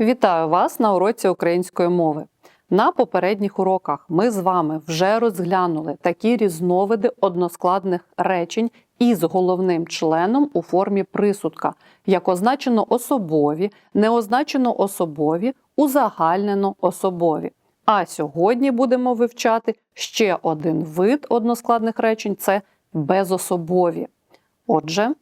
Вітаю вас на уроці української мови. На попередніх уроках ми з вами вже розглянули такі різновиди односкладних речень із головним членом у формі присудка, як означено особові, неозначено особові, узагальнено особові. А сьогодні будемо вивчати ще один вид односкладних речень це безособові. Отже,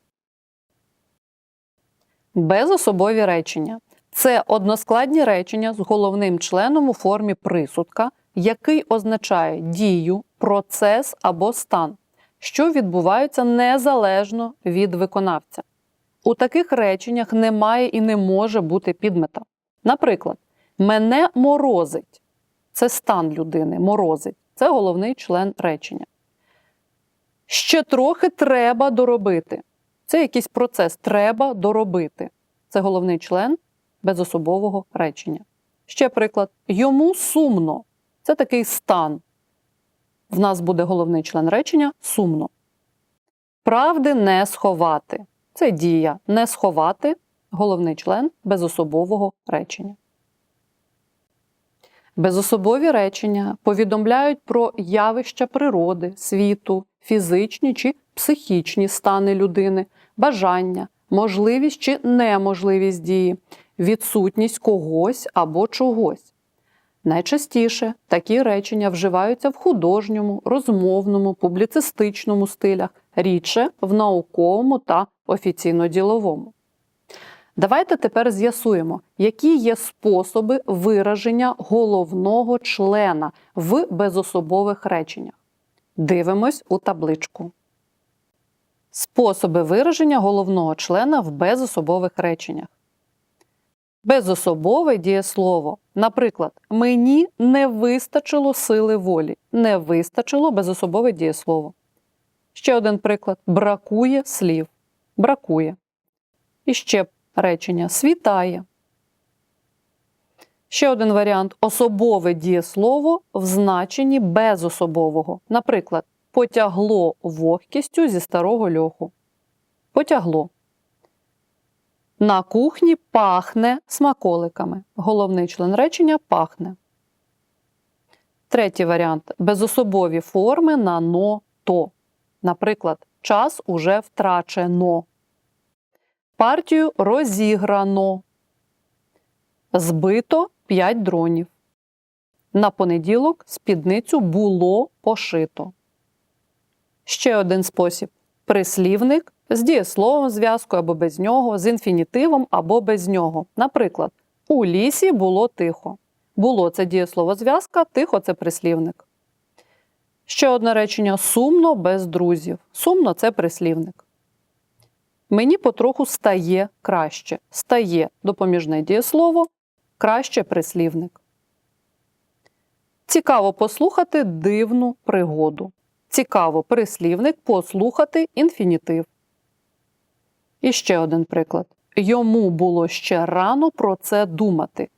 безособові речення це односкладні речення з головним членом у формі присудка, який означає дію, процес або стан, що відбуваються незалежно від виконавця. У таких реченнях немає і не може бути підмета. Наприклад, мене морозить це стан людини, морозить це головний член речення. Ще трохи треба доробити. Це якийсь процес треба доробити. Це головний член безособового речення. Ще приклад. Йому сумно. Це такий стан. В нас буде головний член речення сумно. Правди не сховати. Це дія не сховати головний член безособового речення. Безособові речення повідомляють про явища природи, світу, фізичні чи психічні стани людини, бажання, можливість чи неможливість дії, відсутність когось або чогось. Найчастіше такі речення вживаються в художньому, розмовному, публіцистичному стилях, рідше в науковому та офіційно-діловому. Давайте тепер з'ясуємо, які є способи вираження головного члена в безособових реченнях. Дивимось у табличку. Способи вираження головного члена в безособових реченнях. Безособове дієслово. Наприклад, мені не вистачило сили волі. Не вистачило безособове дієслово. Ще один приклад: бракує слів. Бракує. І ще речення світає. Ще один варіант особове дієслово в значенні безособового. Наприклад, потягло вогкістю зі старого льоху. Потягло. На кухні пахне смаколиками. Головний член речення пахне. Третій варіант безособові форми на но то. Наприклад, час уже втрачено. Партію розіграно. Збито 5 дронів. На понеділок спідницю було пошито. Ще один спосіб: прислівник з дієсловом зв'язкою або без нього, з інфінітивом або без нього. Наприклад, у лісі було тихо. Було це дієслово зв'язка, тихо це прислівник. Ще одне речення сумно без друзів. Сумно це прислівник. Мені потроху стає краще. Стає допоміжне дієслово, краще прислівник. Цікаво послухати дивну пригоду. Цікаво прислівник послухати інфінітив. І ще один приклад. Йому було ще рано про це думати.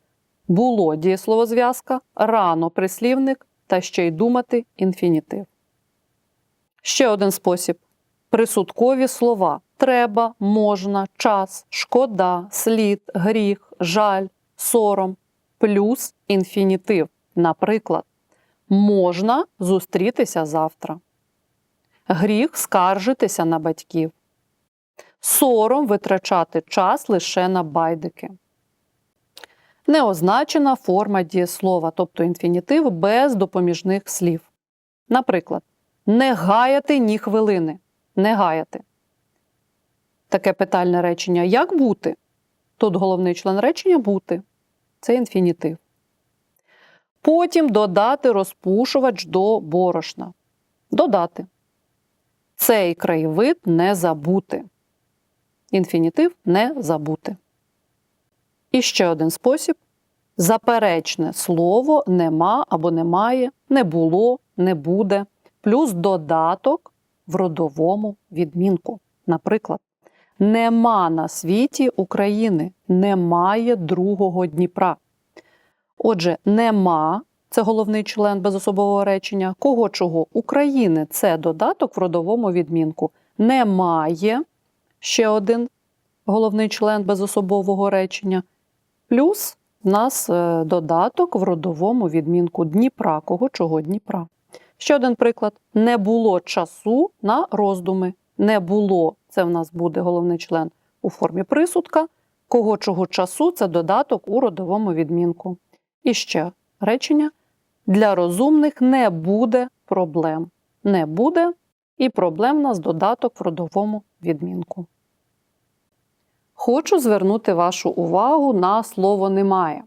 Було дієсловозв'язка, рано прислівник та ще й думати інфінітив. Ще один спосіб. Присудкові слова треба, можна, час, шкода, слід, гріх, жаль, сором, плюс інфінітив. Наприклад, можна зустрітися завтра. Гріх скаржитися на батьків. Сором витрачати час лише на байдики. Неозначена форма дієслова, тобто інфінітив без допоміжних слів. Наприклад, не гаяти ні хвилини. Не гаяти. Таке питальне речення як бути? Тут головний член речення бути. Це інфінітив. Потім додати розпушувач до борошна. Додати. Цей краєвид не забути. Інфінітив не забути. І ще один спосіб: заперечне слово нема або немає, не було, не буде, плюс додаток в родовому відмінку. Наприклад, нема на світі України, немає другого Дніпра. Отже, нема це головний член безособового речення. Кого чого? України це додаток в родовому відмінку. Немає ще один головний член безособового речення. Плюс в нас е, додаток в родовому відмінку Дніпра, кого чого Дніпра. Ще один приклад: не було часу на роздуми. Не було це в нас буде головний член у формі присудка. Кого чого часу це додаток у родовому відмінку. І ще речення: для розумних не буде проблем. Не буде, і проблем у нас додаток в родовому відмінку. Хочу звернути вашу увагу на слово немає.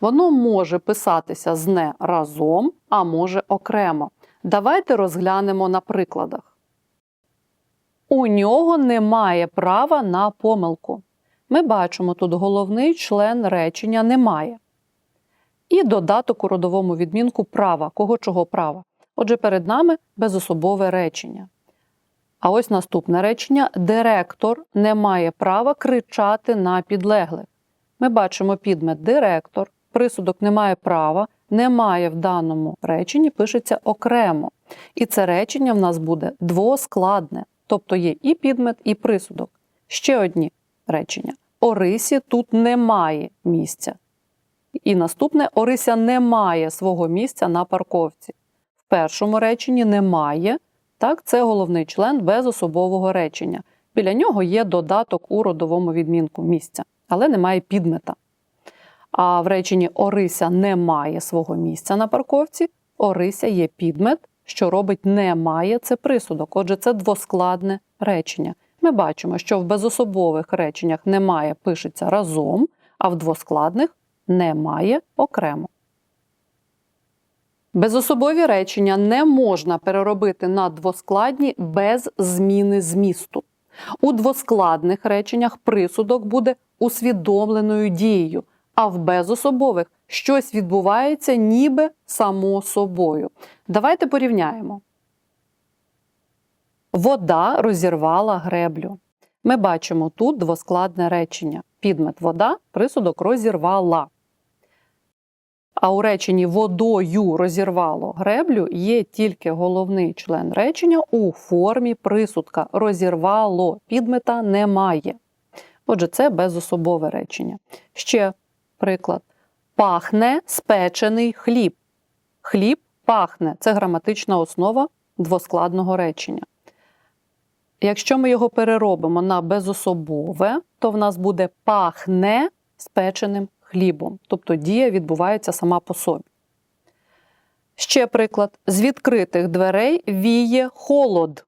Воно може писатися з не разом, а може окремо. Давайте розглянемо на прикладах. У нього немає права на помилку. Ми бачимо тут головний член речення немає. І додаток у родовому відмінку права. Кого чого права? Отже, перед нами безособове речення. А ось наступне речення: директор не має права кричати на підлеглих. Ми бачимо підмет директор, присудок не має права, немає в даному реченні, пишеться окремо. І це речення в нас буде двоскладне, тобто є і підмет, і присудок. Ще одні речення. Орисі тут немає місця. І наступне Орися не має свого місця на парковці. В першому реченні немає. Так, це головний член безособового речення. Біля нього є додаток у родовому відмінку місця, але немає підмета. А в реченні Орися не має свого місця на парковці. Орися є підмет, що робить немає це присудок. Отже, це двоскладне речення. Ми бачимо, що в безособових реченнях немає пишеться разом, а в двоскладних немає окремо. Безособові речення не можна переробити на двоскладні без зміни змісту. У двоскладних реченнях присудок буде усвідомленою дією, а в безособових щось відбувається ніби само собою. Давайте порівняємо. Вода розірвала греблю. Ми бачимо тут двоскладне речення. Підмет вода, присудок розірвала. А у реченні водою розірвало греблю є тільки головний член речення у формі присудка. Розірвало підмета немає. Отже, це безособове речення. Ще приклад. Пахне спечений хліб. Хліб пахне це граматична основа двоскладного речення. Якщо ми його переробимо на безособове, то в нас буде пахне спеченим хлібом, тобто дія відбувається сама по собі. Ще приклад: з відкритих дверей віє холод.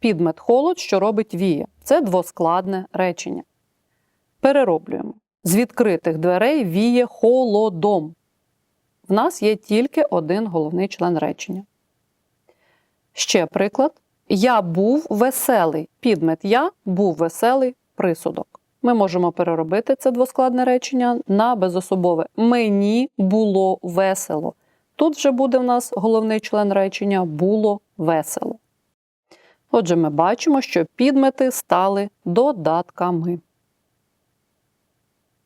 Підмет холод, що робить віє. Це двоскладне речення. Перероблюємо. З відкритих дверей віє холодом. В нас є тільки один головний член речення. Ще приклад. Я був веселий. Підмет я був веселий присудок. Ми можемо переробити це двоскладне речення на безособове. Мені було весело. Тут вже буде в нас головний член речення було весело. Отже, ми бачимо, що підмети стали додатками.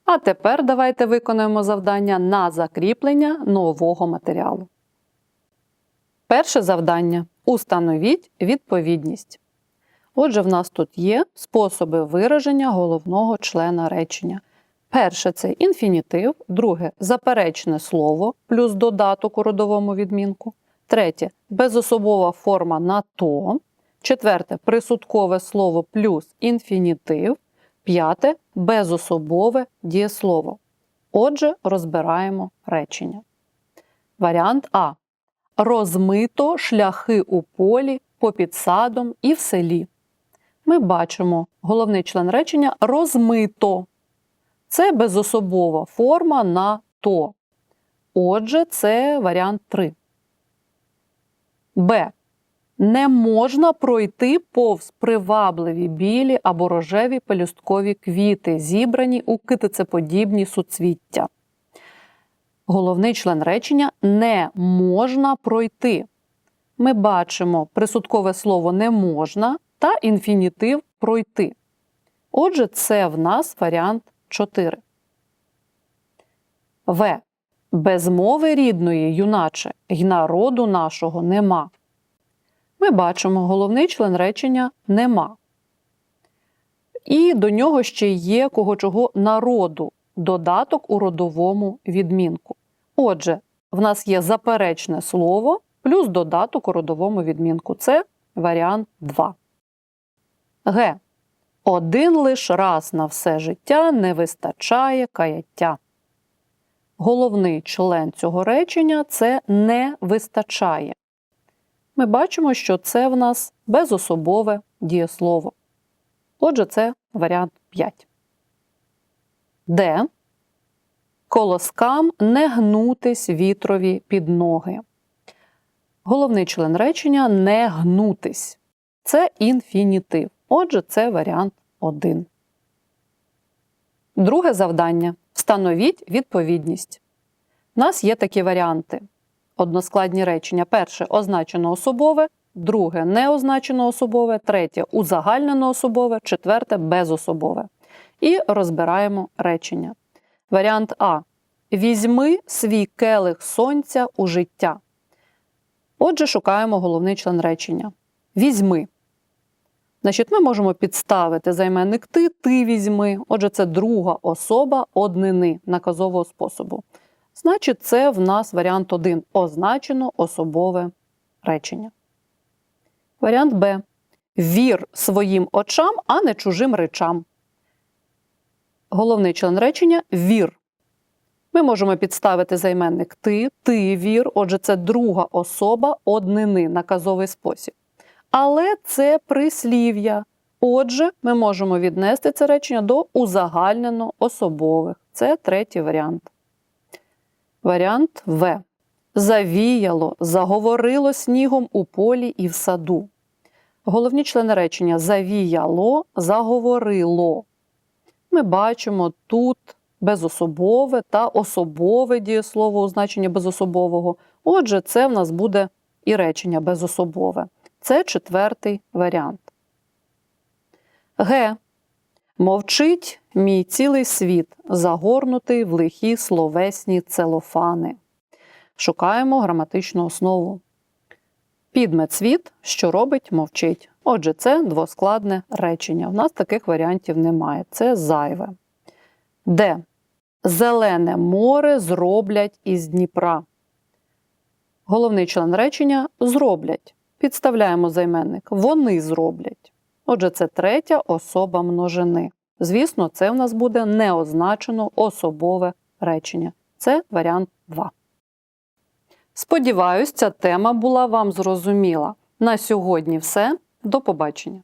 А тепер давайте виконуємо завдання на закріплення нового матеріалу. Перше завдання. Установіть відповідність. Отже, в нас тут є способи вираження головного члена речення. Перше це інфінітив, друге заперечне слово плюс додаток у родовому відмінку. Третє безособова форма на то. Четверте присудкове слово плюс інфінітив. П'яте безособове дієслово. Отже, розбираємо речення. Варіант А. Розмито шляхи у полі, попід садом і в селі. Ми бачимо головний член речення розмито. Це безособова форма на то. Отже, це варіант 3. Б. Не можна пройти повз привабливі білі або рожеві пелюсткові квіти, зібрані у китицеподібні суцвіття. Головний член речення не можна пройти. Ми бачимо присудкове слово не можна та інфінітив пройти. Отже, це в нас варіант 4. В. Без мови рідної, юначе, й народу нашого нема. Ми бачимо головний член речення нема. І до нього ще є кого чого народу додаток у родовому відмінку. Отже, в нас є заперечне слово плюс додаток у родовому відмінку. Це варіант 2. Г. Один лиш раз на все життя не вистачає каяття. Головний член цього речення це не вистачає. Ми бачимо, що це в нас безособове дієслово. Отже, це варіант 5. Д. Колоскам не гнутись вітрові під ноги. Головний член речення не гнутись. Це інфінітив. Отже, це варіант 1. Друге завдання. Встановіть відповідність. У нас є такі варіанти. Односкладні речення. Перше означено особове, друге неозначено особове, третє узагальнено особове, четверте безособове. І розбираємо речення. Варіант А. Візьми свій келих сонця у життя. Отже, шукаємо головний член речення. Візьми. Значить, ми можемо підставити займенник ти, ти візьми. Отже, це друга особа однини наказового способу. Значить, це в нас варіант 1. Означено особове речення. Варіант Б. Вір своїм очам, а не чужим речам. Головний член речення вір. Ми можемо підставити займенник ти, ти вір. Отже, це друга особа однини наказовий спосіб. Але це прислів'я. Отже, ми можемо віднести це речення до узагальнено особових. Це третій варіант. Варіант В. Завіяло, заговорило снігом у полі і в саду. Головні члени речення завіяло, заговорило. Ми бачимо тут безособове та особове дієслово у значенні безособового. Отже, це в нас буде і речення безособове. Це четвертий варіант. Г. Мовчить мій цілий світ, загорнутий в лихі словесні целофани. Шукаємо граматичну основу. Підмет світ, що робить, мовчить. Отже, це двоскладне речення. У нас таких варіантів немає. Це зайве. Д. Зелене море зроблять із Дніпра. Головний член речення зроблять. Підставляємо займенник. Вони зроблять. Отже, це третя особа множини. Звісно, це в нас буде неозначено особове речення. Це варіант 2. Сподіваюсь, ця тема була вам зрозуміла. На сьогодні все. До побачення!